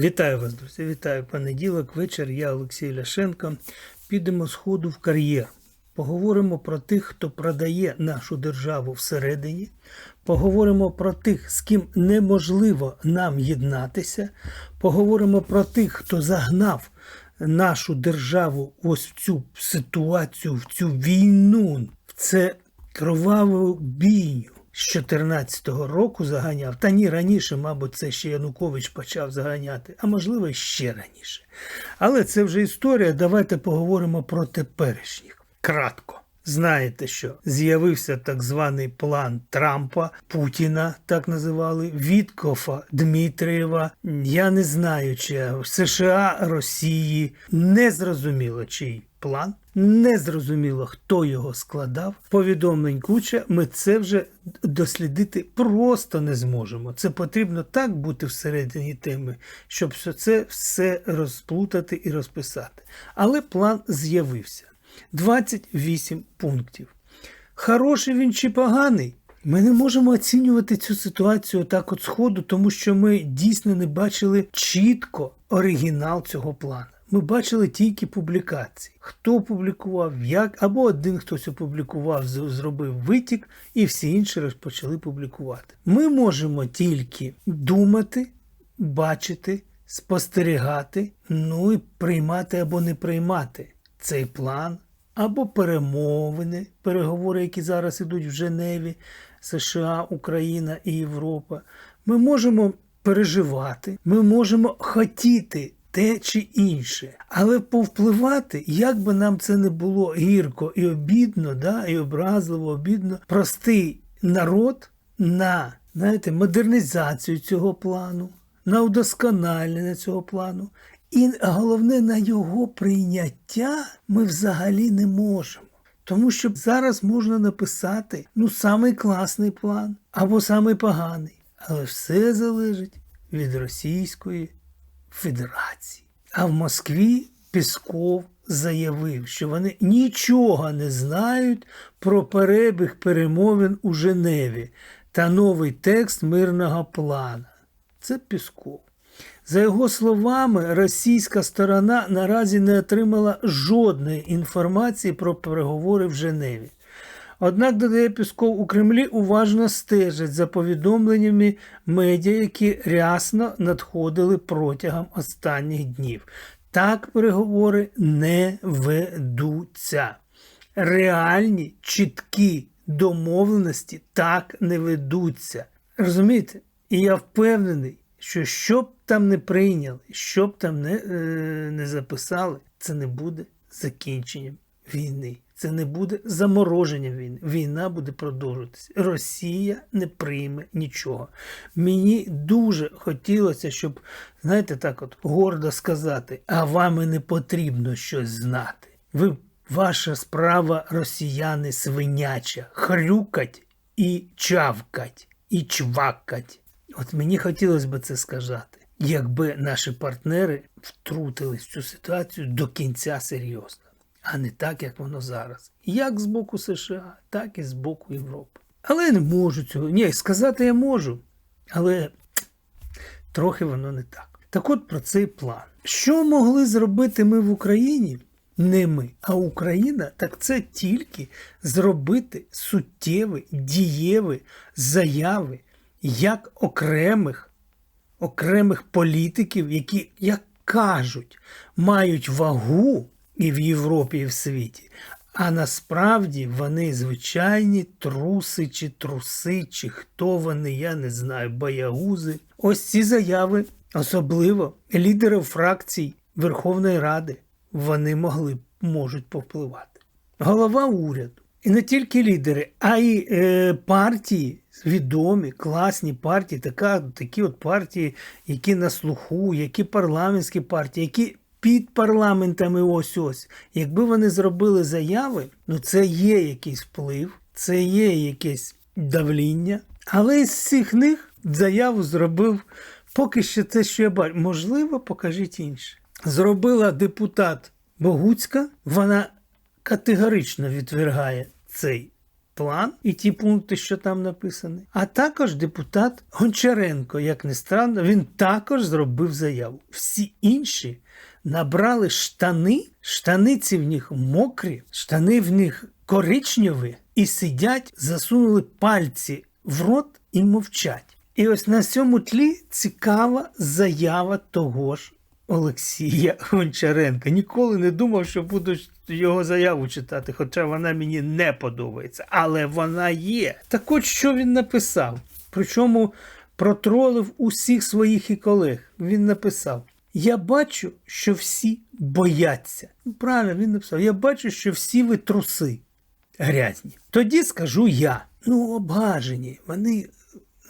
Вітаю вас, друзі. Вітаю понеділок, вечір. Я Олексій Ляшенко. Підемо з ходу в кар'єр. Поговоримо про тих, хто продає нашу державу всередині. Поговоримо про тих, з ким неможливо нам єднатися. Поговоримо про тих, хто загнав нашу державу ось в цю ситуацію, в цю війну, в це кроваву бійню. З 14-го року заганяв, та ні раніше, мабуть, це ще Янукович почав заганяти, а можливо, ще раніше. Але це вже історія. Давайте поговоримо про теперішніх. Кратко. Знаєте, що з'явився так званий план Трампа, Путіна, так називали, Віткофа, Дмитрієва. Я не знаю, чи США, Росії. Не зрозуміло, чий план. Не зрозуміло, хто його складав. Повідомлень куча. Ми це вже дослідити просто не зможемо. Це потрібно так бути всередині теми, щоб все це все розплутати і розписати. Але план з'явився. 28 пунктів. Хороший він чи поганий? Ми не можемо оцінювати цю ситуацію так от сходу, тому що ми дійсно не бачили чітко оригінал цього плану. Ми бачили тільки публікації. Хто публікував, як, або один хтось опублікував, зробив витік, і всі інші розпочали публікувати. Ми можемо тільки думати, бачити, спостерігати, ну і приймати або не приймати цей план, або перемовини, переговори, які зараз ідуть в Женеві, США, Україна і Європа. Ми можемо переживати, ми можемо хотіти те чи інше, але повпливати, як би нам це не було гірко і обідно, да, і образливо, обідно, простий народ на знаєте, модернізацію цього плану, на удосконалення цього плану. І головне, на його прийняття ми взагалі не можемо. Тому що зараз можна написати ну, самий класний план або самий поганий. Але все залежить від Російської Федерації. А в Москві Пісков заявив, що вони нічого не знають про перебіг перемовин у Женеві та новий текст мирного плану. Це Пісков. За його словами, російська сторона наразі не отримала жодної інформації про переговори в Женеві. Однак, додає Пісков, у Кремлі уважно стежать за повідомленнями медіа, які рясно надходили протягом останніх днів. Так переговори не ведуться. Реальні чіткі домовленості так не ведуться. Розумієте? І я впевнений, що що б там не прийняли, що б там не, е, не записали, це не буде закінченням війни. Це не буде замороженням війни. Війна буде продовжуватися. Росія не прийме нічого. Мені дуже хотілося, щоб, знаєте, так от гордо сказати, а вам і не потрібно щось знати. Ви, ваша справа, росіяни свиняча, хрюкать і чавкать, і чвакать. От мені хотілося б це сказати, якби наші партнери втрутились в цю ситуацію до кінця серйозно, а не так, як воно зараз. Як з боку США, так і з боку Європи. Але я не можу цього. Ні, сказати я можу, але трохи воно не так. Так от про цей план. Що могли зробити ми в Україні? Не ми, а Україна, так це тільки зробити суттєві, дієві заяви як окремих, окремих політиків, які, як кажуть, мають вагу і в Європі, і в світі. А насправді вони звичайні труси чи труси, чи хто вони, я не знаю, боягузи. Ось ці заяви, особливо лідерів фракцій Верховної Ради, вони могли можуть повпливати. Голова уряду. І не тільки лідери, а й е, партії, відомі, класні партії, така, такі от партії, які на слуху, які парламентські партії, які під парламентами ось ось. Якби вони зробили заяви, ну це є якийсь вплив, це є якесь давління. Але із всіх них заяву зробив поки що те, що я бачу. Можливо, покажіть інше. Зробила депутат Богуцька, вона категорично відвергає цей план і ті пункти, що там написані. А також депутат Гончаренко, як не странно, він також зробив заяву. Всі інші набрали штани, штани ці в них мокрі, штани в них коричневі, і сидять, засунули пальці в рот і мовчать. І ось на цьому тлі цікава заява того ж Олексія Гончаренка. Ніколи не думав, що буду його заяву читати, хоча вона мені не подобається. Але вона є. Так от що він написав? Причому протролив усіх своїх і колег. Він написав: Я бачу, що всі бояться. Ну, Правильно, він написав: Я бачу, що всі ви труси грязні. Тоді скажу я. Ну, обгажені, вони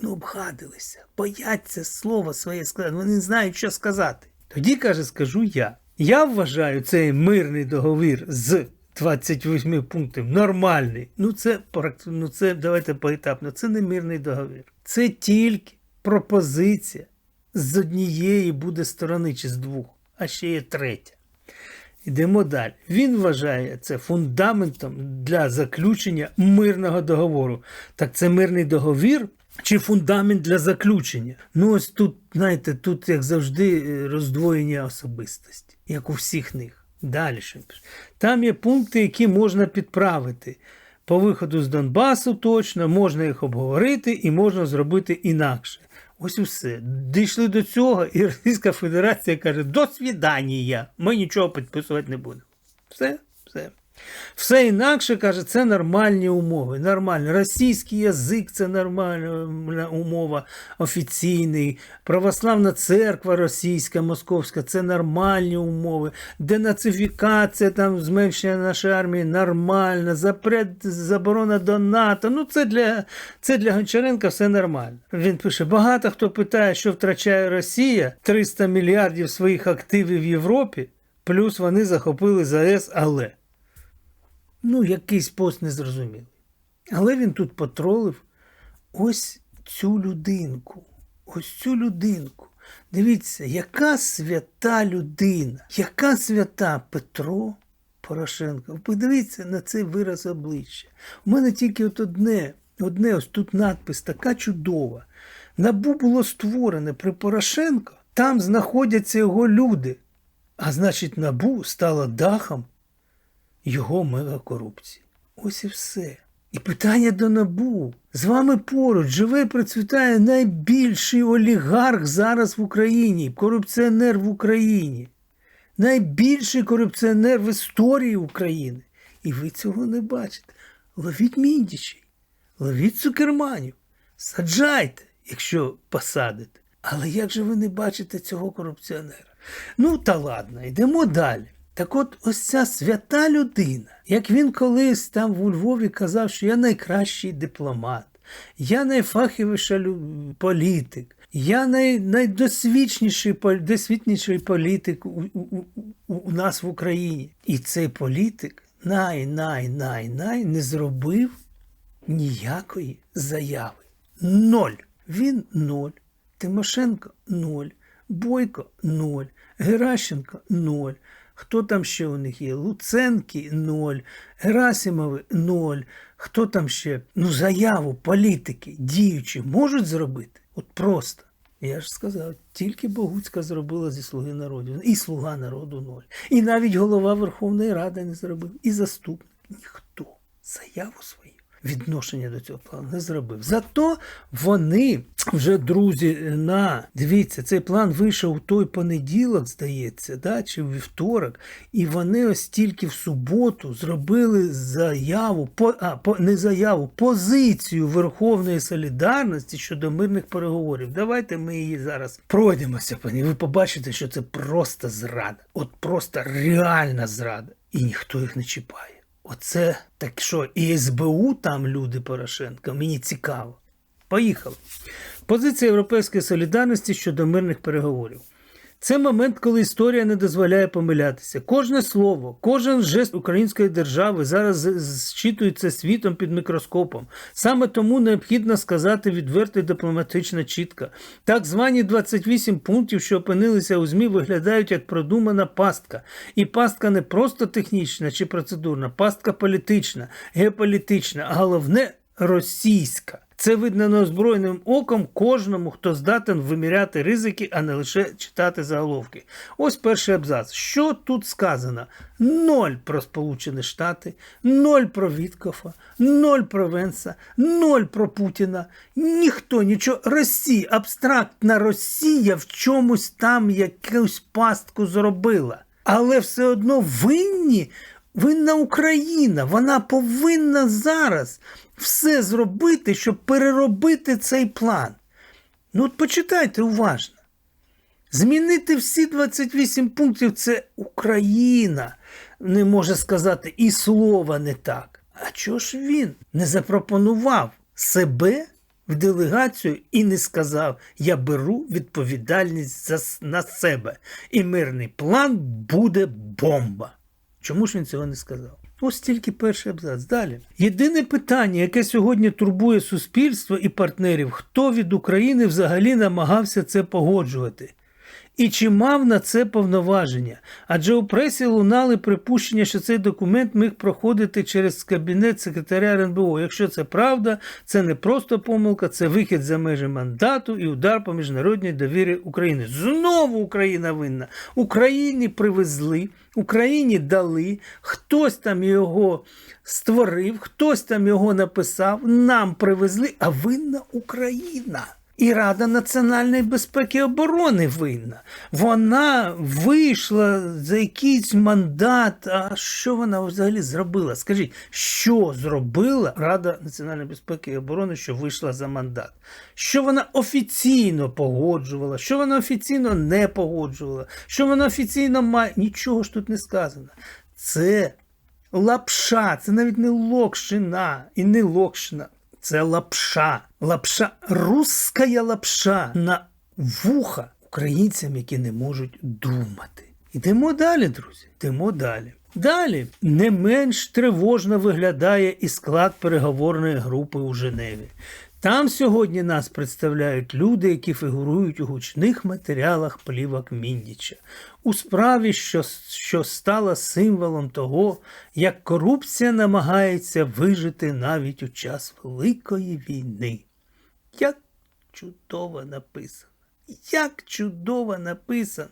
ну, обгадилися, бояться слова своє сказати, вони не знають, що сказати. Тоді, каже, скажу я. Я вважаю цей мирний договір з 28 пунктів нормальний. Ну, це, ну, це давайте поетапно, це не мирний договір. Це тільки пропозиція з однієї буде сторони чи з двох, а ще є третя. Йдемо далі. Він вважає це фундаментом для заключення мирного договору. Так це мирний договір чи фундамент для заключення? Ну, ось тут, знаєте, тут, як завжди, е, роздвоєння особистості, як у всіх них. Далі. Там є пункти, які можна підправити. По виходу з Донбасу точно, можна їх обговорити і можна зробити інакше. Ось і все. Дійшли до цього, і Російська Федерація каже: до свідання, ми нічого підписувати не будемо. Все, все. Все інакше каже, це нормальні умови. Нормально. Російський язик це нормальна умова офіційний. Православна церква російська, московська це нормальні умови. Денацифікація, там зменшення нашої армії нормально. Запрет, заборона до НАТО. Ну, це для, це для Гончаренка все нормально. Він пише: багато хто питає, що втрачає Росія 300 мільярдів своїх активів в Європі, плюс вони захопили ЗАЕС, але. Ну, якийсь пост незрозумілий. Але він тут потролив ось цю людинку. Ось цю людинку. Дивіться, яка свята людина, яка свята Петро Порошенко. Подивіться на цей вираз обличчя. У мене тільки от одне, одне ось тут надпис така чудова. Набу було створене при Порошенко, там знаходяться його люди. А значить, набу стало дахом його мегакорупції. Ось і все. І питання до набу. З вами поруч живе процвітає найбільший олігарх зараз в Україні, корупціонер в Україні. Найбільший корупціонер в історії України. І ви цього не бачите. Ловіть міндічей, ловіть цукерманів, саджайте, якщо посадите. Але як же ви не бачите цього корупціонера? Ну, та ладно, йдемо далі. Так от ось ця свята людина, як він колись там у Львові казав, що я найкращий дипломат, я найфаховіший політик, я най, найдосвідчніший, досвідчніший політик у, у, у- у нас в Україні. І цей політик най-най-най-най не зробив ніякої заяви. Ноль. Він ноль. Тимошенко ноль. Бойко ноль. Геращенко ноль. Хто там ще у них є? Луценки ноль. Герасимови ноль. Хто там ще? Ну, заяву політики діючі можуть зробити? От просто. Я ж сказав, тільки Богуцька зробила зі слуги народу. І слуга народу ноль. І навіть голова Верховної Ради не зробив. І заступник. Ніхто заяву свою відношення до цього плану не зробив. Зато вони вже друзі на дивіться, цей план вийшов у той понеділок, здається, да, чи вівторок, і вони ось тільки в суботу зробили заяву, по, а, по, не заяву, позицію Верховної солідарності щодо мирних переговорів. Давайте ми її зараз пройдемося по ній. Ви побачите, що це просто зрада. От просто реальна зрада. І ніхто їх не чіпає. Оце так що, і СБУ там люди Порошенка, мені цікаво. Поїхали. Позиція Європейської солідарності щодо мирних переговорів. Це момент, коли історія не дозволяє помилятися. Кожне слово, кожен жест української держави зараз зчитується світом під мікроскопом. Саме тому необхідно сказати відверто і дипломатично чітко. Так звані 28 пунктів, що опинилися у ЗМІ, виглядають як продумана пастка. І пастка не просто технічна чи процедурна, пастка політична, геополітична, а головне російська. Це видно неозброєним оком кожному, хто здатен виміряти ризики, а не лише читати заголовки. Ось перший абзац. Що тут сказано? Ноль про Сполучені Штати, ноль про Віткофа, ноль про Венса, ноль про Путіна. Ніхто нічого. Росія, абстрактна Росія в чомусь там якусь пастку зробила. Але все одно винні Винна Україна, вона повинна зараз все зробити, щоб переробити цей план. Ну от почитайте уважно. Змінити всі 28 пунктів це Україна не може сказати і слова не так. А чого ж він не запропонував себе в делегацію і не сказав: Я беру відповідальність за, на себе, і мирний план буде бомба. Чому ж він цього не сказав? Ось тільки перший абзац. Далі. Єдине питання, яке сьогодні турбує суспільство і партнерів, хто від України взагалі намагався це погоджувати? І чи мав на це повноваження? Адже у пресі лунали припущення, що цей документ міг проходити через кабінет секретаря РНБО. Якщо це правда, це не просто помилка, це вихід за межі мандату і удар по міжнародній довірі України. Знову Україна винна. Україні привезли, Україні дали, хтось там його створив, хтось там його написав, нам привезли, а винна Україна. І Рада національної безпеки і оборони винна. Вона вийшла за якийсь мандат. А що вона взагалі зробила? Скажіть, що зробила Рада національної безпеки і оборони, що вийшла за мандат? Що вона офіційно погоджувала, що вона офіційно не погоджувала, що вона офіційно має. Нічого ж тут не сказано. Це лапша, це навіть не локшина і не локшина. Це лапша. Лапша, русская лапша на вуха українцям, які не можуть думати. Ідемо далі, друзі. Йдемо далі. Далі не менш тривожно виглядає і склад переговорної групи у Женеві. Там сьогодні нас представляють люди, які фігурують у гучних матеріалах плівок Міндіча, у справі, що, що стала символом того, як корупція намагається вижити навіть у час Великої війни. Як чудово написано! Як чудово написано!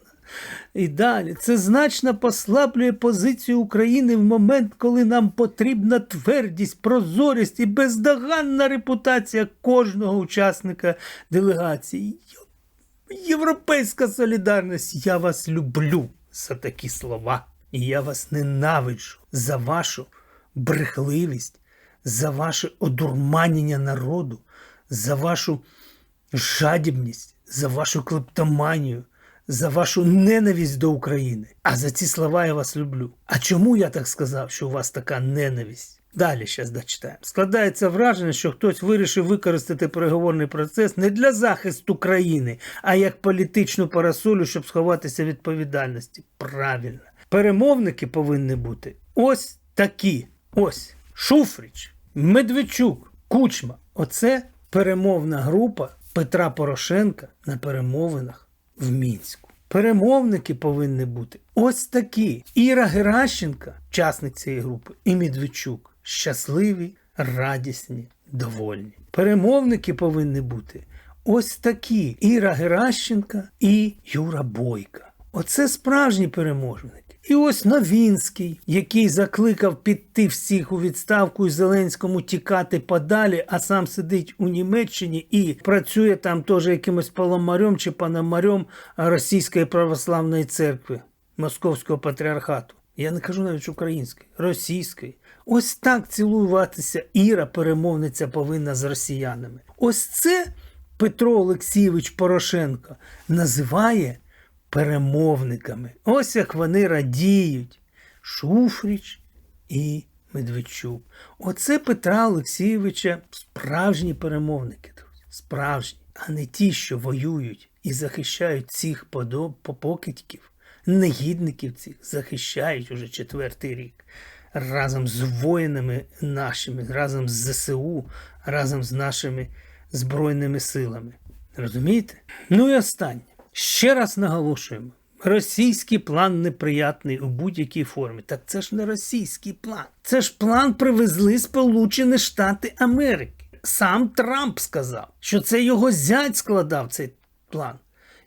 І далі це значно послаблює позицію України в момент, коли нам потрібна твердість, прозорість і бездоганна репутація кожного учасника делегації. Європейська солідарність, я вас люблю за такі слова. І я вас ненавиджу за вашу брехливість, за ваше одурманення народу, за вашу жадібність, за вашу клептоманію, за вашу ненависть до України. А за ці слова я вас люблю. А чому я так сказав, що у вас така ненависть? Далі зараз дочитаємо. Складається враження, що хтось вирішив використати переговорний процес не для захисту країни, а як політичну парасолю, щоб сховатися відповідальності. Правильно. Перемовники повинні бути ось такі. Ось Шуфрич, Медведчук, Кучма. Оце перемовна група Петра Порошенка на перемовинах в Мінську. Перемовники повинні бути ось такі. Іра Геращенка, учасник цієї групи, і Медведчук. Щасливі, радісні, довольні. Перемовники повинні бути ось такі: Іра Геращенка і Юра Бойка. Оце справжні переможники. І ось Новінський, який закликав піти всіх у відставку і Зеленському тікати подалі, а сам сидить у Німеччині і працює там теж якимось паламарем чи панамарем Російської православної церкви, Московського патріархату. Я не кажу навіть української, російської. Ось так цілуватися Іра, перемовниця, повинна з росіянами. Ось це Петро Олексійович Порошенко називає перемовниками. Ось як вони радіють. Шуфріч і Медведчук. Оце Петра Олексійовича справжні перемовники, друзі. Справжні. а не ті, що воюють і захищають цих подоб- покидьків, негідників цих захищають уже четвертий рік разом з воїнами нашими, разом з ЗСУ, разом з нашими Збройними силами. Розумієте? Ну і останнє. Ще раз наголошуємо. Російський план неприятний у будь-якій формі. Так це ж не російський план. Це ж план привезли Сполучені Штати Америки. Сам Трамп сказав, що це його зять складав цей план.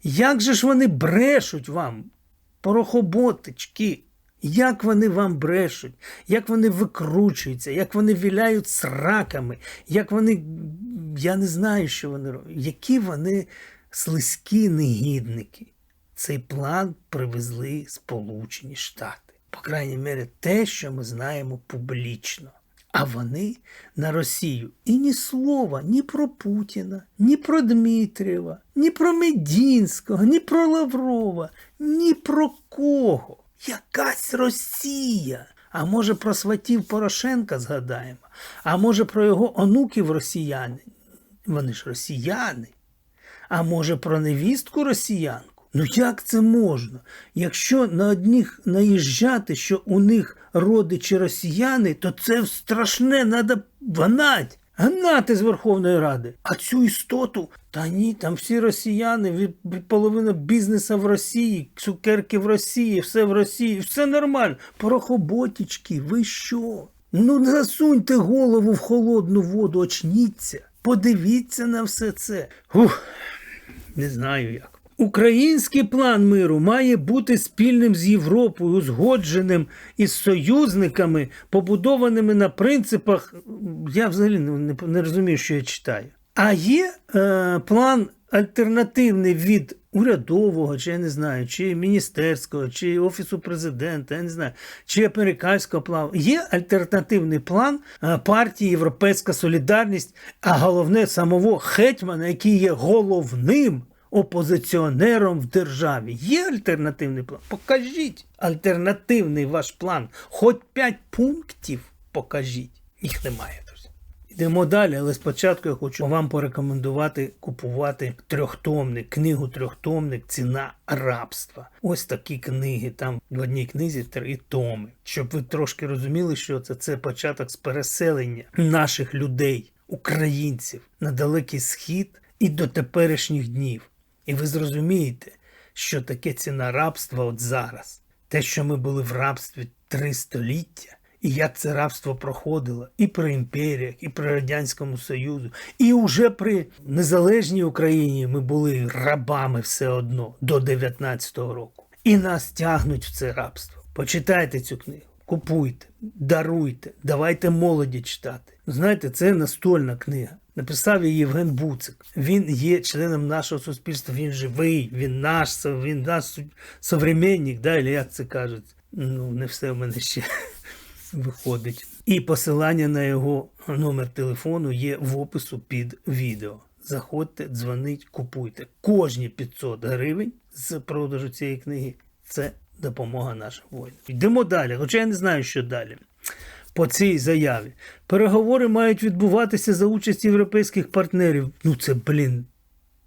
Як же ж вони брешуть вам, порохоботички? Як вони вам брешуть, як вони викручуються, як вони віляють сраками, як вони. Я не знаю, що вони роблять. Які вони слизькі негідники. Цей план привезли Сполучені Штати. По крайній мірі, те, що ми знаємо публічно. А вони на Росію і ні слова ні про Путіна, ні про Дмитрієва, ні про Медінського, ні про Лаврова, ні про кого. Якась Росія. А може про сватів Порошенка згадаємо, а може про його онуків росіяни. Вони ж росіяни. А може про невістку росіянку? Ну як це можна? Якщо на одних наїжджати, що у них родичі росіяни, то це страшне, треба гнать. Гнати з Верховної Ради. А цю істоту, та ні, там всі росіяни, половина бізнесу в Росії, цукерки в Росії, все в Росії, все нормально. Порохоботічки, ви що? Ну засуньте голову в холодну воду, очніться, подивіться на все це. Ух, не знаю як. Український план миру має бути спільним з Європою, узгодженим із союзниками, побудованими на принципах. Я взагалі не, не, розумію, що я читаю. А є е, план альтернативний від урядового, чи я не знаю, чи міністерського, чи офісу президента, я не знаю, чи американського плану. Є альтернативний план е, партії Європейська Солідарність, а головне самого Хетьмана, який є головним опозиціонером в державі. Є альтернативний план? Покажіть альтернативний ваш план. Хоч п'ять пунктів покажіть. Їх немає. Йдемо далі, але спочатку я хочу вам порекомендувати купувати трьохтомник, книгу трьохтомник Ціна рабства. Ось такі книги. Там в одній книзі три томи. Щоб ви трошки розуміли, що це, це початок з переселення наших людей, українців на далекий схід і до теперішніх днів. І ви зрозумієте, що таке ціна рабства от зараз. Те, що ми були в рабстві три століття, і як це рабство проходило і при імперіях, і при Радянському Союзу, і вже при незалежній Україні ми були рабами все одно до 19-го року. І нас тягнуть в це рабство. Почитайте цю книгу. Купуйте, даруйте, давайте молоді читати. Знаєте, це настольна книга. Написав її Євген Буцик. Він є членом нашого суспільства, він живий, він наш, він наш современник, да, як це кажуть. Ну, не все в мене ще виходить. І посилання на його номер телефону є в опису під відео. Заходьте, дзвоніть, купуйте. Кожні 500 гривень з продажу цієї книги це допомога нашим воїнам. Йдемо далі, хоча я не знаю, що далі. По цій заяві. Переговори мають відбуватися за участі європейських партнерів. Ну це, блін,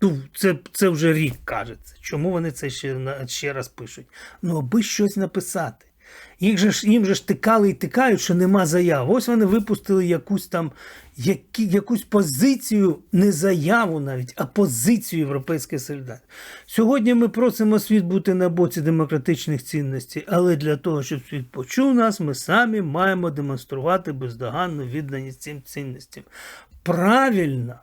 ну, це, це вже рік кажеться. Чому вони це ще, ще раз пишуть? Ну, аби щось написати. Їх же ж, їм же ж тикали і тикають, що нема заяв. Ось вони випустили якусь там які, якусь позицію, не заяву навіть, а позицію Європейської солідарності. Сьогодні ми просимо світ бути на боці демократичних цінностей, але для того, щоб світ почув нас, ми самі маємо демонструвати бездоганну відданість цим цінностям. Правильно,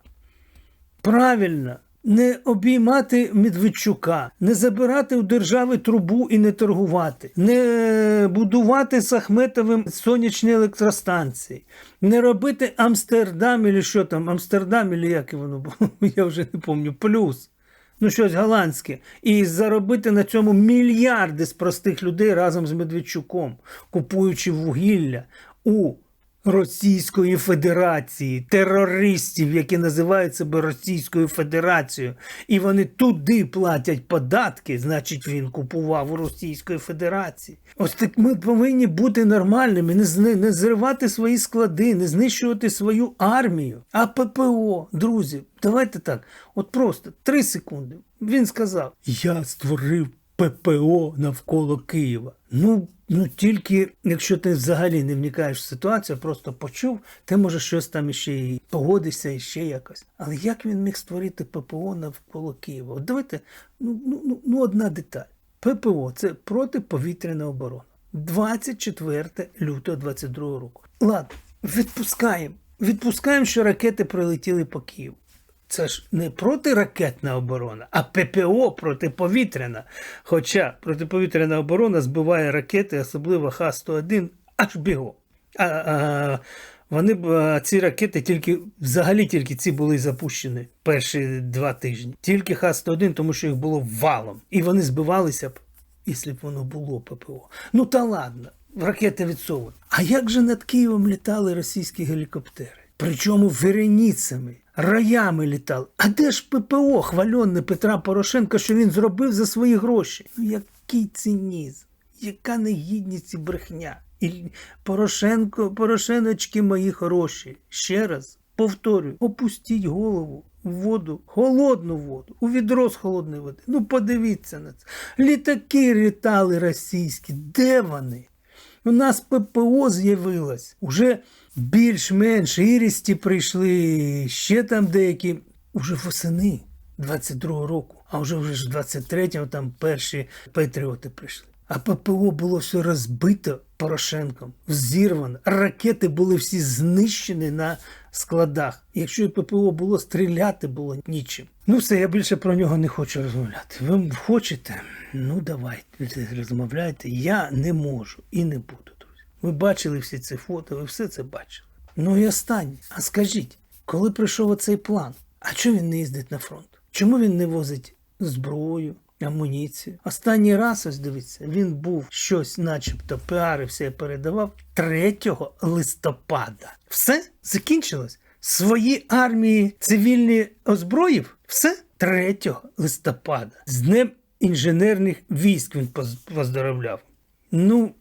правильно. Не обіймати Медведчука, не забирати у держави трубу і не торгувати, не будувати з Ахметовим сонячні електростанції, не робити Амстердам, і що там, Амстердам, і як воно було, я вже не пам'ятаю, плюс. Ну, щось голландське, і заробити на цьому мільярди з простих людей разом з Медведчуком, купуючи вугілля у Російської Федерації, терористів, які називають себе Російською Федерацією, і вони туди платять податки, значить він купував у Російської Федерації. Ось так ми повинні бути нормальними, не, не зривати свої склади, не знищувати свою армію. А ППО, друзі, давайте так, от просто три секунди. Він сказав: Я створив ППО навколо Києва. Ну, ну тільки якщо ти взагалі не вникаєш в ситуацію, просто почув, ти може щось там іще і погодишся, і ще якось. Але як він міг створити ППО навколо Києва? От давайте, ну, ну, ну, ну одна деталь. ППО це протиповітряна оборона. 24 лютого 22 року. Ладно, відпускаємо. Відпускаємо, що ракети прилетіли по Києву. Це ж не протиракетна оборона, а ППО протиповітряна. Хоча протиповітряна оборона збиває ракети, особливо Х-101, аж бігом. А, а, вони б ці ракети тільки взагалі тільки ці були запущені перші два тижні. Тільки Х-101, тому що їх було валом. І вони збивалися б, якщо б воно було ППО. Ну та ладно, ракети відсовують. А як же над Києвом літали російські гелікоптери? Причому вереніцями, раями літали. А де ж ППО хвальонне Петра Порошенка, що він зробив за свої гроші? Ну який цинізм, яка негідність і брехня. І Порошенко, Порошеночки мої хороші. Ще раз повторюю, опустіть голову в воду, холодну воду, у відро з холодної води. Ну подивіться на це. Літаки літали російські. Де вони? У нас ППО з'явилось. Уже більш-менш ірісті прийшли, ще там деякі. Уже восени 22-го року, а вже вже ж 23-го там перші патріоти прийшли. А ППО було все розбито Порошенком, зірвано. Ракети були всі знищені на складах. Якщо ППО було, стріляти було нічим. Ну все, я більше про нього не хочу розмовляти. Ви хочете? Ну давайте розмовляйте. Я не можу і не буду. Ви бачили всі ці фото, ви все це бачили. Ну і останнє. А скажіть, коли прийшов оцей план, а чому він не їздить на фронт? Чому він не возить зброю, амуніцію? Останній раз, ось дивіться, він був щось, начебто, піарився і передавав 3 листопада. Все закінчилось. Свої армії цивільні озброїв? Все 3 листопада. З Днем інженерних військ він поздоровляв. Ну,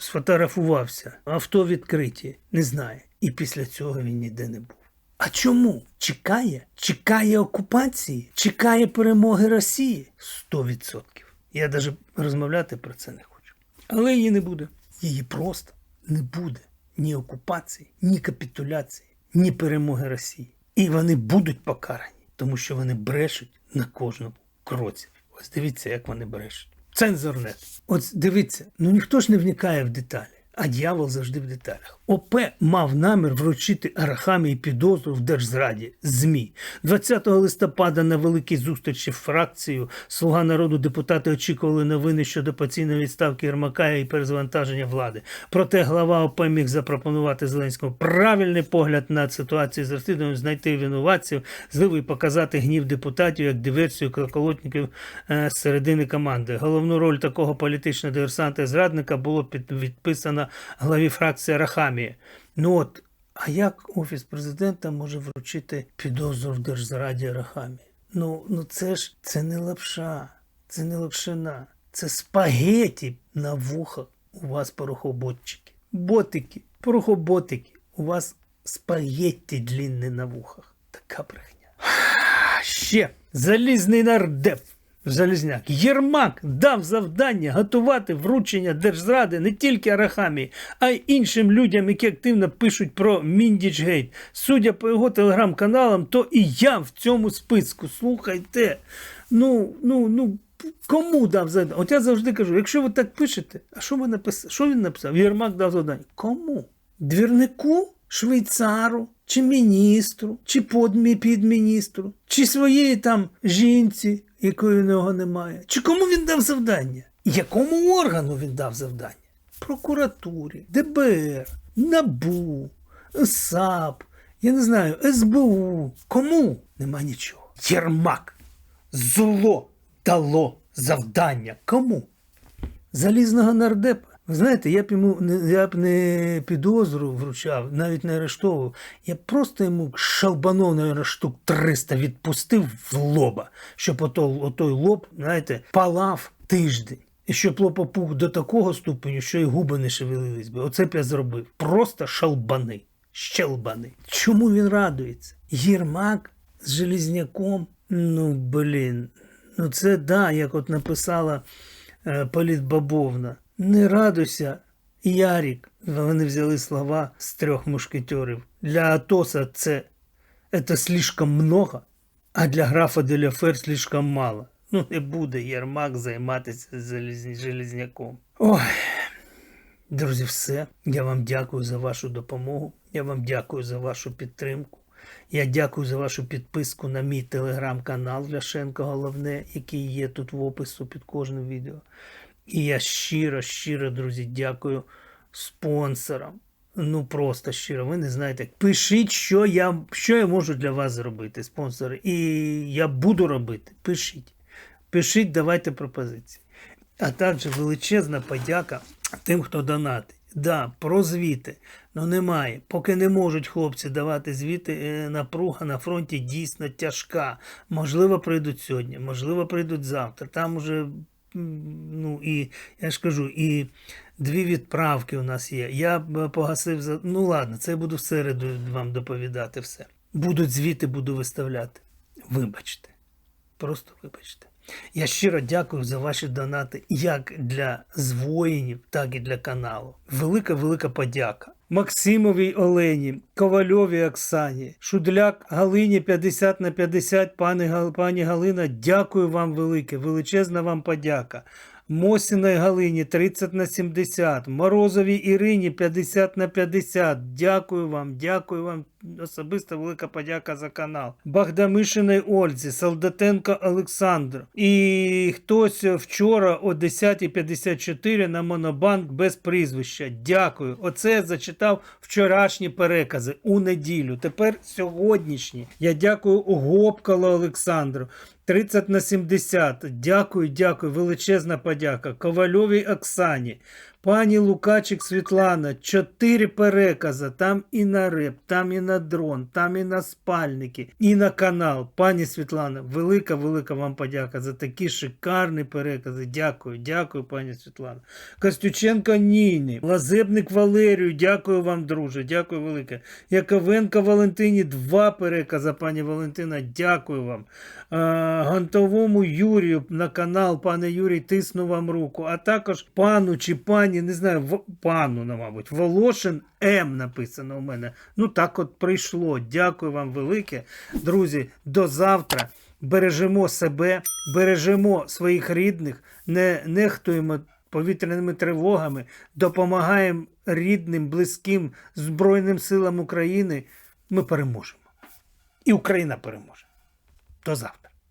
сфотографувався, авто відкриті, не знає. І після цього він ніде не був. А чому? Чекає? Чекає окупації? Чекає перемоги Росії? Сто відсотків. Я навіть розмовляти про це не хочу. Але її не буде. Її просто не буде ні окупації, ні капітуляції, ні перемоги Росії. І вони будуть покарані, тому що вони брешуть на кожному кроці. Ось дивіться, як вони брешуть. Цензорнет. От дивіться, ну ніхто ж не вникає в деталі, а дьявол завжди в деталях. ОП мав намір вручити Арахамії підозру в Держзраді ЗМІ. 20 листопада на великій зустрічі фракцію Слуга народу депутати очікували новини щодо поційної відставки Єрмака і перезвантаження влади. Проте глава ОП міг запропонувати Зеленському правильний погляд на ситуацію з розслідуванням, знайти винуватців, зливу і показати гнів депутатів як диверсію колоколотників е, з середини команди. Головну роль такого політичного диверсанта і зрадника було під, відписано главі фракції Рахамії. Ну от, а як Офіс президента може вручити підозру в Держзраді Рахамі? Ну, ну це ж це не лапша, це не лапшина, це спагеті на вухах у вас порохоботчики. Ботики, порохоботики, у вас спагетті длінне на вухах. Така брехня. Ще залізний нардеп. Залізняк. Єрмак дав завдання готувати вручення держзради не тільки Арахамії, а й іншим людям, які активно пишуть про Міндічгейт. Судя по його телеграм-каналам, то і я в цьому списку. Слухайте. Ну, ну, ну. Кому дав завдання? От я завжди кажу, якщо ви так пишете, а що ви написали? Що він написав? Єрмак дав завдання. Кому? Двірнику? Швейцару, чи міністру, чи подмі підміністру, чи своїй там жінці, якої в нього немає. Чи кому він дав завдання? Якому органу він дав завдання? Прокуратурі, ДБР, НАБУ, САП, я не знаю, СБУ. Кому? Нема нічого. Єрмак. Зло дало завдання. Кому? Залізного нардепа. Ви знаєте, я б йому я б не підозру вручав, навіть не арештовував. Я просто йому шалбанув, наверное, штук 300 відпустив в лоба, щоб ото, отой лоб, знаєте, палав тиждень. І щоб лоб опух до такого ступеню, що й губи не шевелились би. Оце б я зробив. Просто шалбани. Щелбани. Чому він радується? Єрмак з Желізняком? Ну, блін. Ну, це да, як от написала е, Політбабовна. Не радуйся, Ярік. Вони взяли слова з трьох мушкетерів. Для Атоса це, це слишком много, а для графа Деляфер слишком мало. Ну, не буде Єрмак займатися Железняком. Ой. Друзі, все. Я вам дякую за вашу допомогу. Я вам дякую за вашу підтримку. Я дякую за вашу підписку на мій телеграм-канал Ляшенко Головне, який є тут в опису під кожним відео. І я щиро, щиро, друзі, дякую спонсорам. Ну просто щиро, ви не знаєте. Пишіть, що я, що я можу для вас зробити, спонсори. І я буду робити. Пишіть. Пишіть, давайте пропозиції. А також величезна подяка тим, хто донатить. Да, про звіти. Ну немає. Поки не можуть хлопці давати звіти, е, напруга на фронті дійсно тяжка. Можливо, прийдуть сьогодні, можливо, прийдуть завтра. Там уже, ну і я ж кажу, і дві відправки у нас є. Я б погасив за. Ну ладно, це я буду в середу вам доповідати все. Будуть звіти, буду виставляти. Вибачте. Просто вибачте. Я щиро дякую за ваші донати як для звоїнів, так і для каналу. Велика велика подяка. Максимовій Олені, Ковальовій Оксані, Шудляк Галині 50 на 50, пані, пані Галина, дякую вам велике, величезна вам подяка. Мосіної Галині 30 на 70, Морозовій Ірині 50 на 50. Дякую вам, дякую вам. Особиста велика подяка за канал. Багдамишиної Ользі, Солдатенко Олександр. І хтось вчора о 10.54 на Монобанк без прізвища. Дякую. Оце зачитав вчорашні перекази у неділю. Тепер сьогоднішні. Я дякую Гопкало Олександру. 30 на 70. Дякую, дякую. Величезна подяка. Ковальовій Оксані. Пані Лукачик Світлана, чотири перекази. Там і на реп, там і на дрон, там і на спальники, і на канал. Пані Світлана, велика, велика вам подяка за такі шикарні перекази. Дякую, дякую, пані Світлана. Костюченко Ніні, Лазебник Валерію, дякую вам, друже, дякую велике. Яковенко Валентині, два перекази, пані Валентина, дякую вам. А, Гонтовому Юрію на канал, пане Юрій, тисну вам руку. А також пану чи пані, не знаю, в- пану, ну, мабуть, Волошин М написано у мене. Ну так от прийшло. Дякую вам велике. Друзі, до завтра. Бережемо себе, бережемо своїх рідних, не нехтуємо повітряними тривогами, допомагаємо рідним, близьким Збройним силам України. Ми переможемо. І Україна переможе. До завтра.